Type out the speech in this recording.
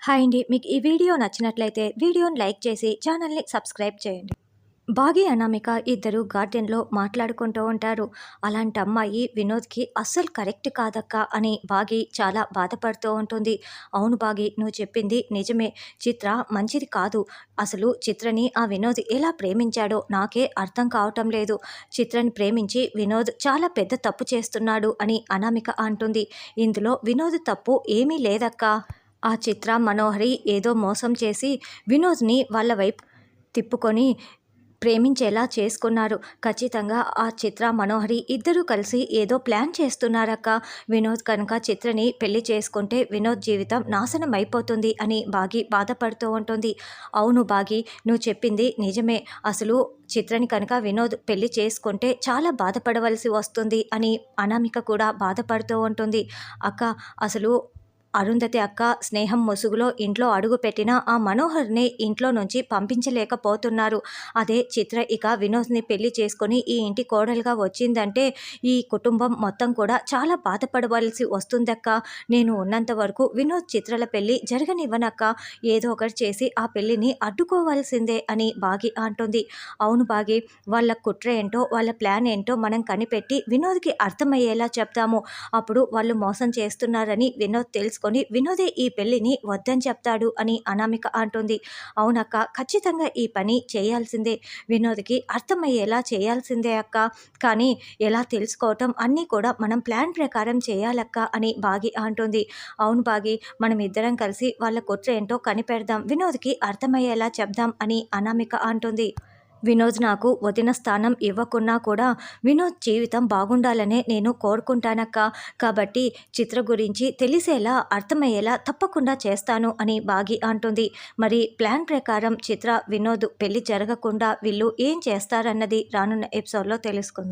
Hi అండి. మీకు ఈ వీడియో నచ్చినట్లయితే వీడియోని లైక్ చేసి ఛానల్ని సబ్స్క్రైబ్ చేయండి. బాగి అనామిక ఇద్దరు గార్డెన్లో మాట్లాడుకుంటూ ఉంటారు. అలాంటి అమ్మాయి వినోద్కి అస్సలు కరెక్ట్ కాదక్క అని బాగి చాలా బాధపడుతూ ఉంటుంది. అవును బాగి నువ్వు చెప్పింది నిజమే. చిత్ర మంచిది కాదు. అసలు చిత్రని ఆ వినోద్ ఎలా ప్రేమించాడో నాకే అర్థం కావటం లేదు. చిత్రని ప్రేమించి వినోద్ చాలా పెద్ద తప్పు చేస్తున్నాడు అని అనామిక అంటుంది. ఇందులో వినోద్ తప్పు ఏమీ లేదక్క. ఆ చిత్ర మనోహరి ఏదో మోసం చేసి వినోద్ని వాళ్ళ వైపు తిప్పుకొని ప్రేమించేలా చేసుకున్నారు. ఖచ్చితంగా ఆ చిత్ర మనోహరి ఇద్దరూ కలిసి ఏదో ప్లాన్ చేస్తున్నారక్క. వినోద్ కనుక చిత్రని పెళ్ళి చేసుకుంటే వినోద్ జీవితం నాశనం అయిపోతుంది అని బాగి బాధపడుతూ ఉంటుంది. అవును బాగి నువ్వు చెప్పింది నిజమే. అసలు చిత్రని కనుక వినోద్ పెళ్ళి చేసుకుంటే చాలా బాధపడవలసి వస్తుంది అని అనామిక కూడా బాధపడుతూ ఉంటుంది. అక్క అసలు అరుంధతి అక్క స్నేహం ముసుగులో ఇంట్లో అడుగు పెట్టిన ఆ మనోహర్ని ఇంట్లో నుంచి పంపించలేకపోతున్నారు. అదే చిత్ర ఇక వినోద్ని పెళ్ళి చేసుకొని ఈ ఇంటి కోడలుగా వచ్చిందంటే ఈ కుటుంబం మొత్తం కూడా చాలా బాధపడవలసి వస్తుందక్క. నేను ఉన్నంత వరకు వినోద్ చిత్రల పెళ్ళి జరగనివ్వనక్క. ఏదో ఒకటి చేసి ఆ పెళ్ళిని అడ్డుకోవాల్సిందే అని బాగి అంటుంది. అవును బాగి వాళ్ళ కుట్ర ఏంటో వాళ్ళ ప్లాన్ ఏంటో మనం కనిపెట్టి వినోద్కి అర్థమయ్యేలా చెప్తాము. అప్పుడు వాళ్ళు మోసం చేస్తున్నారని వినోద్ తెలుసుకొని తీసుకొని వినోదే ఈ పెళ్ళిని వద్దని చెప్తాడు అని అనామిక అంటుంది. అవునక్క ఖచ్చితంగా ఈ పని చేయాల్సిందే. వినోద్కి అర్థమయ్యేలా చేయాల్సిందే అక్క. కానీ ఎలా తెలుసుకోవటం అన్నీ కూడా మనం ప్లాన్ ప్రకారం చేయాలక్క అని బాగి అంటుంది. అవును బాగి మనం ఇద్దరం కలిసి వాళ్ళ కుట్ర ఏంటో కనిపెడదాం. వినోద్కి అర్థమయ్యేలా చెప్దాం అని అనామిక అంటుంది. వినోద్ నాకు వదిన స్థానం ఇవ్వకున్నా కూడా వినోద్ జీవితం బాగుండాలనే నేను కోరుకుంటానక్క. కాబట్టి చిత్ర గురించి తెలిసేలా అర్థమయ్యేలా తప్పకుండా చేస్తాను అని బాగి అంటుంది. మరి ప్లాన్ ప్రకారం చిత్ర వినోద్ పెళ్ళి జరగకుండా వీళ్ళు ఏం చేస్తారన్నది రానున్న ఎపిసోడ్లో తెలుసుకుందాం.